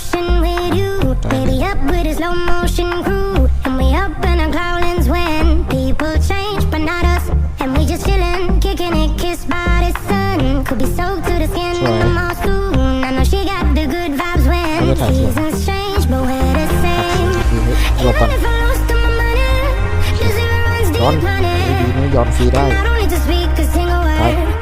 ocean with you. Baby up with a slow motion crew. And we up in our growlings when people change, but not us. And we just chillin', kicking it, kissed by the sun. Could be soaked to the skin in the mall soon. I know she got the good vibes when seasons change, but we're the same. หลบก่อน Even if I lost all my money, the zero runs ย้อน deep ดี running. ๆนะย้อนฟรีได้ I don't need to speak a single word.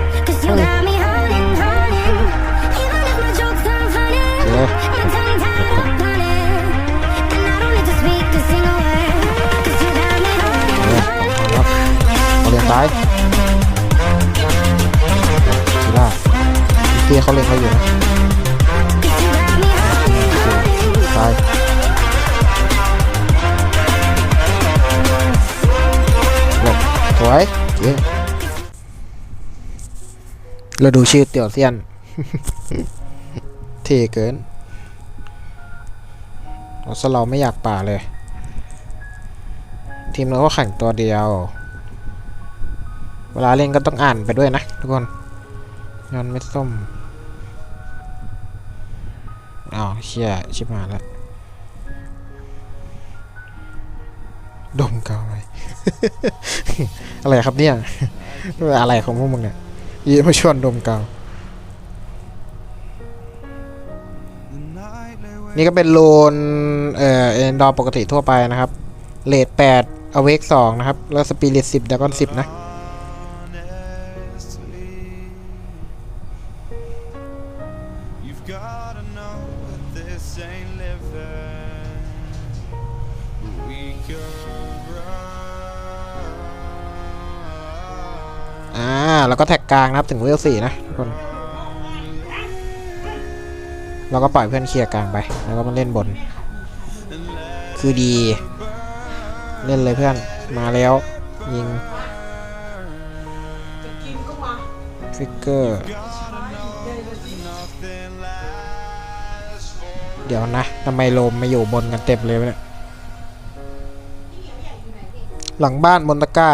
ซ้ายทีล่าพี่เตี้ยเขาเล็งเขาอยู่นะ Cause you got me holding, holding. ซ้ายหลบสวยเย้เราดูชื่อเตี่ยวเซียน เท่เกินเราสเราไม่อยากป่าเลย ทีมเราก็แข่งตัวเดียวเวลาเล่นก็ต้องอ่านไปด้วยนะทุกคนยอนเม็ดส้มอ้าวเชี่ยชิบหายแล้วดมกาวไปอะไรครับเนี่ยอะไรของพวกมึงเนี่ยยีมาชวนดมกาวนี่ก็เป็นโลนเอ่อเอ็นดอร์ปกติทั่วไปนะครับเลทแปดอเวกสองนะครับ แล้วสปิริตสิบดากอนสิบนะ gotta know that this ain't living. We could run. อ่า แล้วก็แท็กกลางนะครับ ถึงเวลสี่นะทุกคน เราก็ปล่อยเพื่อนเคลียร์กลางไป แล้วก็มาเล่นบน คือดี เล่นเลยเพื่อน มาแล้ว ยิงฟิกเกอร์ เดี๋ยวนะทำไมโลมมาอยู่บนกันเต็มเลยเนี่ยหลังบ้านบนตะกร้า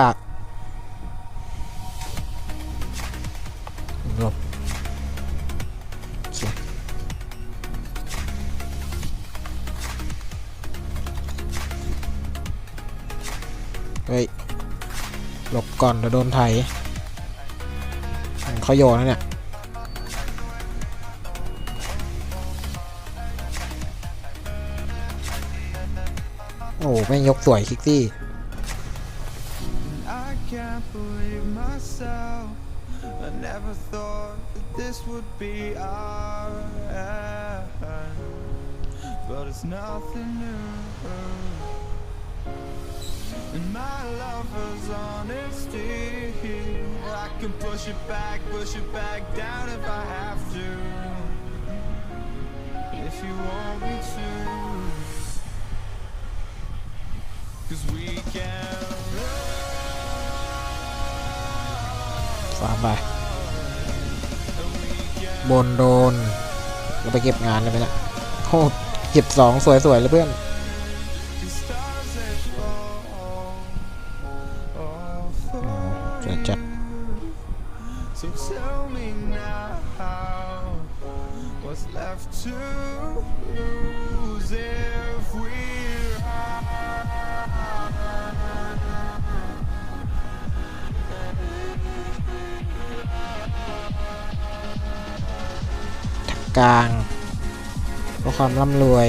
หลบเฮ้ยหลบก่อนเดี๋ยวโดนไถเขาโยนนะเนี่ย โอ้แม่ยกสวยคิกซี่ I can't believe myself. I never thought that this would be our end. But it's nothing new. And my lover's honesty. I can push it back, push it back down if I have to. If you want me to. Cause we can ฟาร์มไป บนโดน เราไปเก็บงานเลยไหมเนะโอ้เก็บสองสวยๆเลยเพื่อน กลางเพื่อความร่ำรวย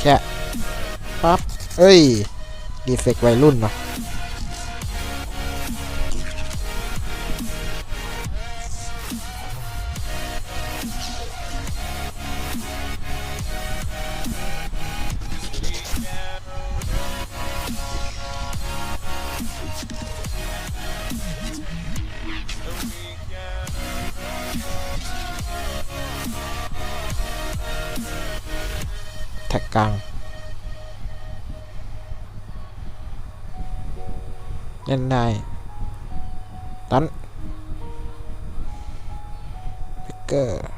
แค่ปั๊บเอ้ย ดีเฟกต์วัยรุ่นปะ เล่นได้ตันพิกเกอร์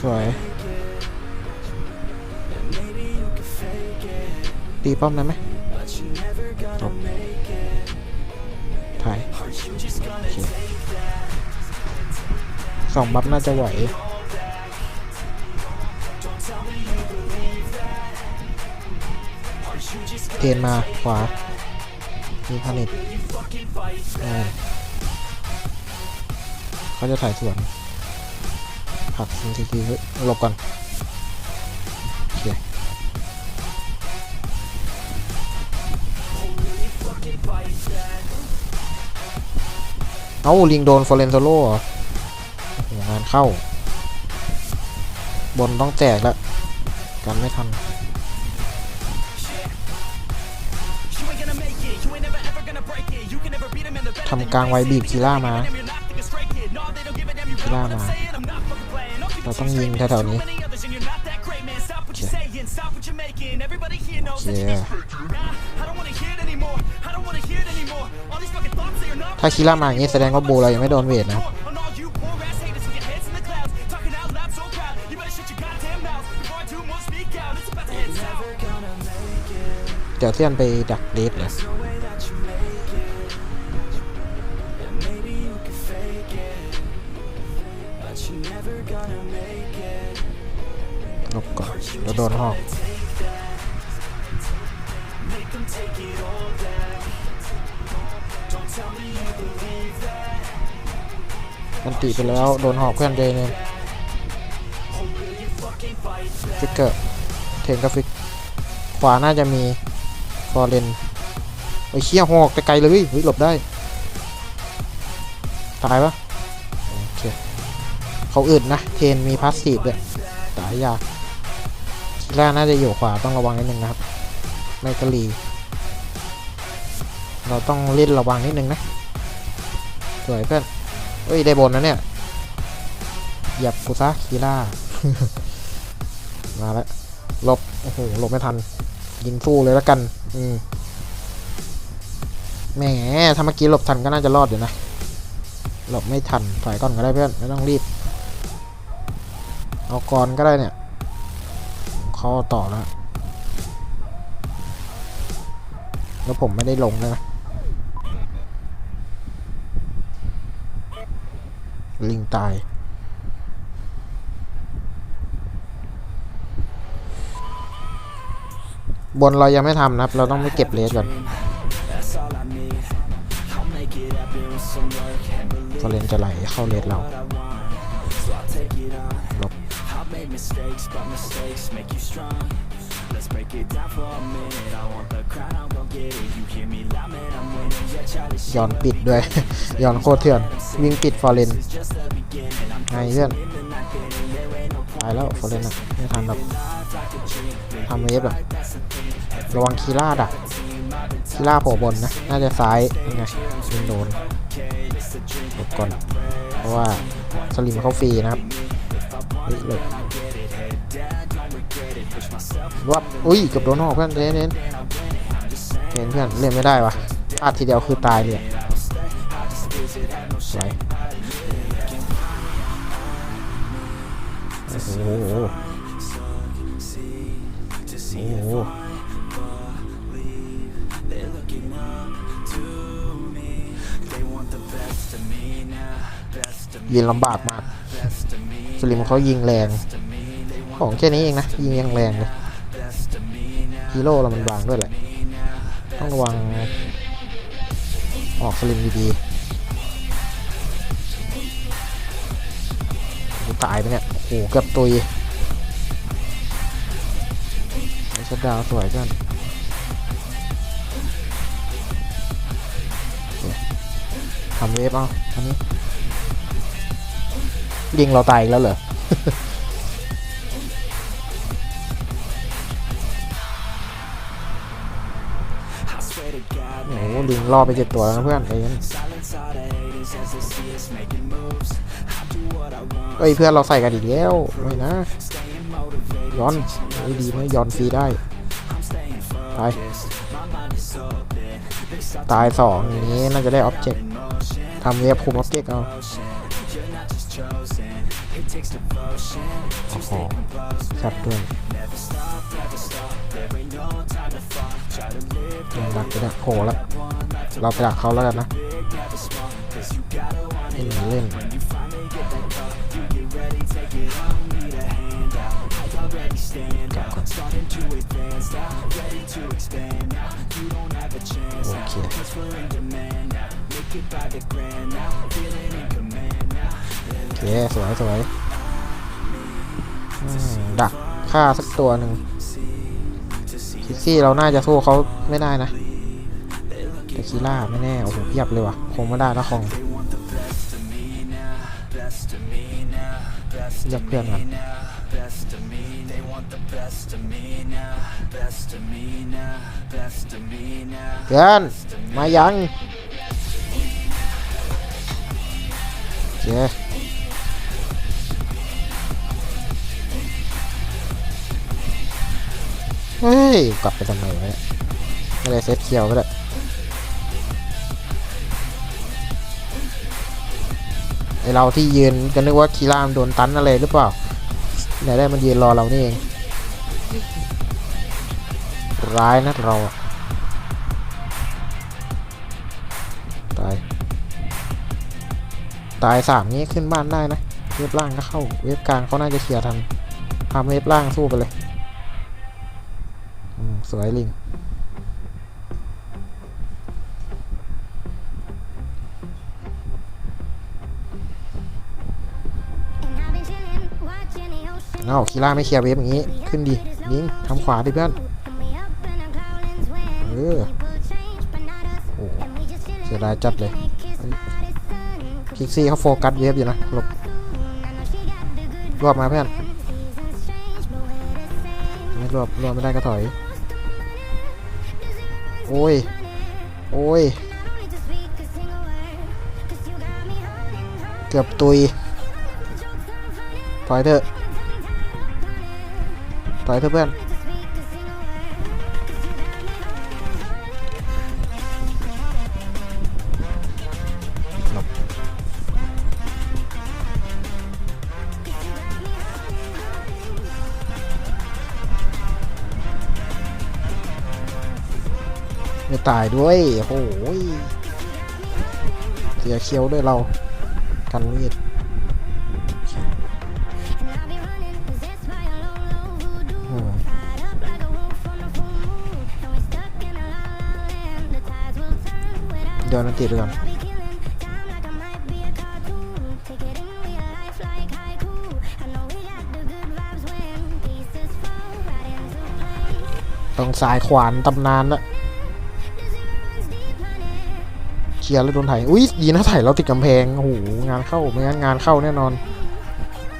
สวย ตีป้อมได้ไหมจบถ่ายสองบัฟน่าจะไหวเทนมาขวา มีพานิชอ่าเขาจะถ่ายสวน ผักทีทีหลบกันเอาลิงโดนฟอร์เรนโซโล่งานเข้า บนต้องแจกแล้วกันไม่ทันทำกลางไวบีบคีล่ามาคีล่ามา เรา it ต้อง straight, ยิง man. แถวๆ Too นี้ many others and you're not that great, man. Stop what you're saying, stop what you're making. Everybody here knows that you Yeah. Nah, I don't wanna hear it anymore. I don't wanna hear it anymore. All these fucking thoughts that you're not ถ้าคีล่ามาอย่างนี้แสดงว่าโบเรายังไม่โดนเวทนะ On all you poor ass haters with your heads in the clouds, talking out loud so proud. You better shut your goddamn mouth before I do more speak out. It's about to head south. เดี๋ยวเพื่อนไปดักเลสเลย แล้วโดนหอกมันติไปแล้ว โดนหอกเพื่อนเดนเองฟิกเกอร์เทนก็ฟิก ขวาน่าจะมีฟอร์เรนไอ้เชี่ยหอกไกลเลยเฮ้ยหลบได้ ตายปะโอเคเขาอึดนะ เทนมีพาสซีฟด้วยตายยาก คิล่าน่าจะอยู่ขวาต้องระวังนิดนึงนะครับไมกะลี เราต้องเล่นระวังนิดนึงนะสวยเพื่อนเอ้ยได้บนนะเนี่ยหยับกูซะคีล่า มาแล้วหลบ โอ้โหหลบไม่ทัน ยิงสู้เลยแล้วกัน อืมแหมถ้าเมื่อกี้หลบทันก็น่าจะรอดอยู่นะ หลบไม่ทันถอยก่อนก็ได้เพื่อน ไม่ต้องรีบ เอาก่อนก็ได้เนี่ย เขาเอต่อแล้ว แล้วผมไม่ได้ลงเลยนะลิงตาย บนเรายังไม่ทำนะครับ เราต้องไปเก็บเลสก่อนฟอเรนจะไหลเข้าเลสเรา ย้อนปิดด้วย ย้อนโคตรเถื่อน วิ่งปิดฟอเรนไงเพื่อนตายแล้วฟอเรนอะไม่ทันหรอกทำเวฟอะระวังคีล่าดักคีล่าโผล่บนนะ น่าจะซ้ายยังไงยิงโดนหลบก่อน เพราะว่าสลิมเขาฟรีนะครับเฮ้ยหลบ วับอุ้ยเกือบโดนหอกเพื่อนเน้นเน้นเห็นเพื่อนเล่นไม่ได้วะพลาดทีเดียวคือตายเลยอะสวยโอ้โหโอ้โหยิงลำบากมาก สลิมเขายิงแรง ของแค่นี้เองนะ ยิงยังแรงเลยฮีโร่เรามันบางด้วยแหละ ต้องระวัง ออกสลิมดีๆตายไปเนี่ย โอ้โหเกือบตุยชัดดาวสวยจังทำเวฟเอาอันนี้ ยิงเราตายอีกแล้วเหรอโอ้โหลิงล่อไปเจ็ดตัวแล้วเพื่อนเองเอ้ยเพื่อนเราใส่กันอีกแล้วไม่นะย้อนเอ้ยดีไหมย้อนฟรีได้ตายตายสองอย่างนี้น่าจะได้ออบเจกต์ทำเวฟคุมออบเจกต์เอา โอ้โหชัดด้วยดักไปดักโผล่แล้วเราไปดักเขาแล้วกันนะเล่นเล่นโอเค เคสวยสวยดักฆ่าสักตัวหนึ่งคิกซี่เราน่าจะสู้เขาไม่ได้นะแต่คีล่าไม่แน่ โอ้โหเพียบเลยว่ะ คงไม่ได้นะคงเรียกเพื่อนก่อนเพื่อนมายัง โอเค เฮ้ย กลับไปทำไมวะเนี่ยไม่ได้เซตเคียวก็ได้ไอเราที่ยืนก็นึกว่าคีรามโดนตันอะไรหรือเปล่าไหนได้มันยืนรอเรานี่เอง ร้ายนะเราตาย ตายสามนี้ขึ้นบ้านได้นะ เว็บล่างก็เข้า เว็บกลางเขาน่าจะเคลียร์ทันทำเว็บล่างสู้ไปเลย วยลิงเอาคีร่าไม่เคลียร์เวฟอย่างนี้ ขึ้นดียิงทำขวาดิเพื่อน เออ โอ้เสียดายจัดเลยพิกซี่เขาโฟกัสเวฟอยู่นะหลบรวบมาเพื่อน ไม่รวบรวบไม่ได้ก็ถอย โอ้ย โอ้ย เกือบตุยถอยเถอะถอยเถอะเพื่อน ไม่ตายด้วยโอ้ยเสียเคียวด้วยเรา กันมีด And I'll be running, possessed by a low, low voodoo. อืม Tied up like a wolf on a full moon. And we're stuck in a la la land. The tides will turn without โยนอันติดไปก่อน I'll be killing time like I might be a cartoon. Take it in real life like haiku. I know we got the good vibes when pieces fall right into place. ต้องสายขวานตำนานละ เคลียร์แล้วโดนไถอุ้ยยีนะไถเราติดกำแพงโอ้โหงานเข้าไม่งั้นงานเข้าแน่นอน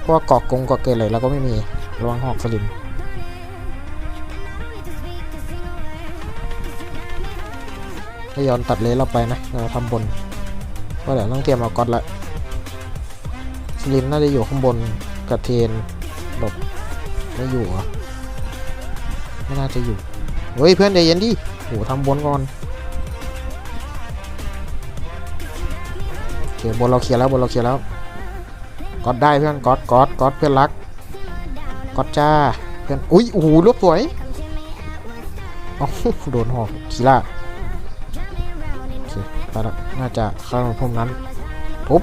เพราะว่ากอกกงกอกเกิดอะไรเราก็ไม่มีระวังหอกสลิม No need to speak a single word. ถ้อนตัดเลนเราไปนะเราทำบนว่าเดี๋ยวต้องเตรียมเอาก๊อตละสลิมน่าจะอยู่ข้างบนกับเทนหลบไม่อยู่เหรอะไม่น่าจะอยู่เฮ้ยเพื่อนใจเย็นดิโหทำบนก่อน บนเราเคลียร์แล้วบนเราเคลียร์แล้วกอตได้เพื่อนกอตก๊อตก๊อตเพื่อนรักกอตจ้าเพื่อนอุ้ยโอ้โหรวบสวยอ๋อโดนหอกคีล่าไปแล้วน่าจะเข้าพุ่มนั้นปุ๊บ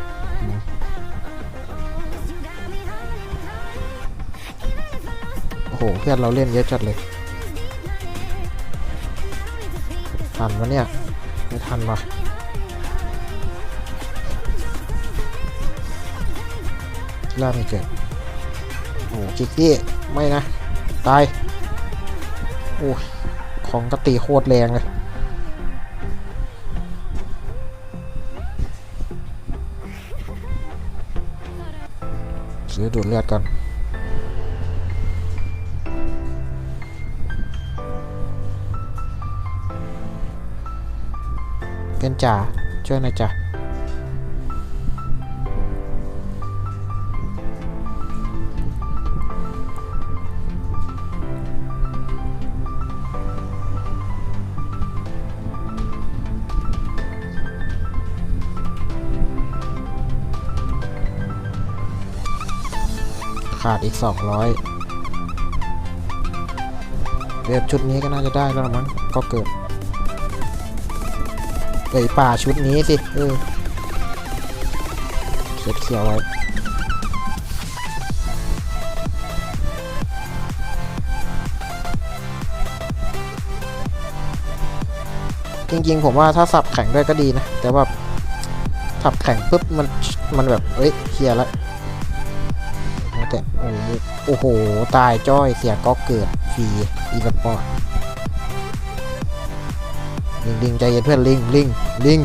โอ้โหเพื่อนเราเล่นเยอะจัดเลยทันวะเนี่ยไม่ทันวะ ล่าไม่เกิดโอ้โหกิกกี้ไม่นะ ตาย โอ้ยของกตีโคตรแรงเลยซื้อดูดเลือดก่อนเป็นจ่าช่วยหน่อยจ้ะ ขาดอีก 200เว็บชุดนี้ก็น่าจะได้แล้วมั้งก็เกิดเอ้ป่าชุดนี้สิเออเขียเขียวไว้จริงๆ ผมว่าถ้าสับแข็งด้วยก็ดีนะ แต่ว่าสับแข็งปุ๊บมันมันแบบเอ้ยเคลียร์แล้ว แต่โอ้โหโอ้โห ตายจ้อยเสียก็เกิดฟรีอีสปอร์ตลิงลิงใจเย็นเพื่อนลิงลิงลิง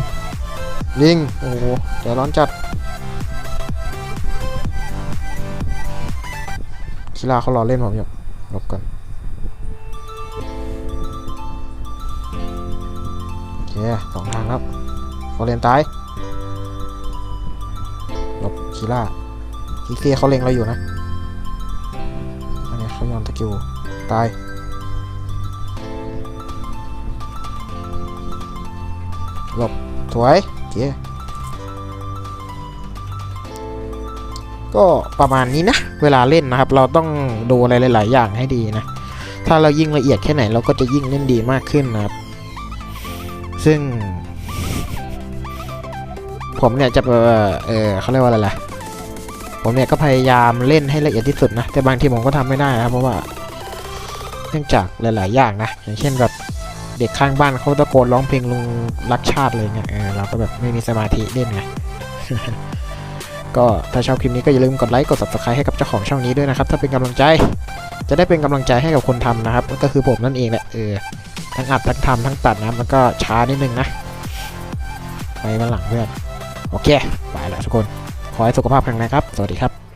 ลิงโอ้โหใจร้อนจัดคิลาเขารอเล่นผมอยู่หลบก่อนโอเคสองทางครับฟอเรนตายหลบคิล่าคิเซียเขาเล็งเราอยู่นะ เขายอมตะกิวตายหลบสวยโอเคก็ประมาณนี้นะ เวลาเล่นนะครับ เราต้องดูอะไรหลาย ๆ อย่างให้ดีนะ ถ้าเรายิ่งละเอียดแค่ไหนเราก็จะยิ่งเล่นดีมากขึ้นนะครับ ซึ่ง ผมเนี่ยจะเออเขาเรียกว่าอะไรล่ะ ผมเนี่ยก็พยายามเล่นให้ละเอียดที่สุดนะ แต่บางทีผมก็ทำไม่ได้นะเพราะว่า เนื่องจากหลาย ๆ อย่างนะ อย่างเช่นแบบเด็กข้างบ้านเขาตะโกนร้องเพลงลุงรักชาติเลยเงี้ยเราก็แบบไม่มีสมาธิเล่นไงก็ถ้าชอบคลิปนี้ก็อย่าลืมกดไลค์กด subscribe ให้กับเจ้าของช่องนี้ด้วยนะครับ ถ้าเป็นกำลังใจจะได้เป็นกำลังใจให้กับคนทำนะครับ ก็คือผมนั่นเองแหละเออทั้งอัดทั้งทำทั้งตัดนะมันก็ช้านิดนึงนะไปมาหลังเพื่อนโอเคไปแล้วทุกคน ขอให้สุขภาพแข็งแรงครับ สวัสดีครับ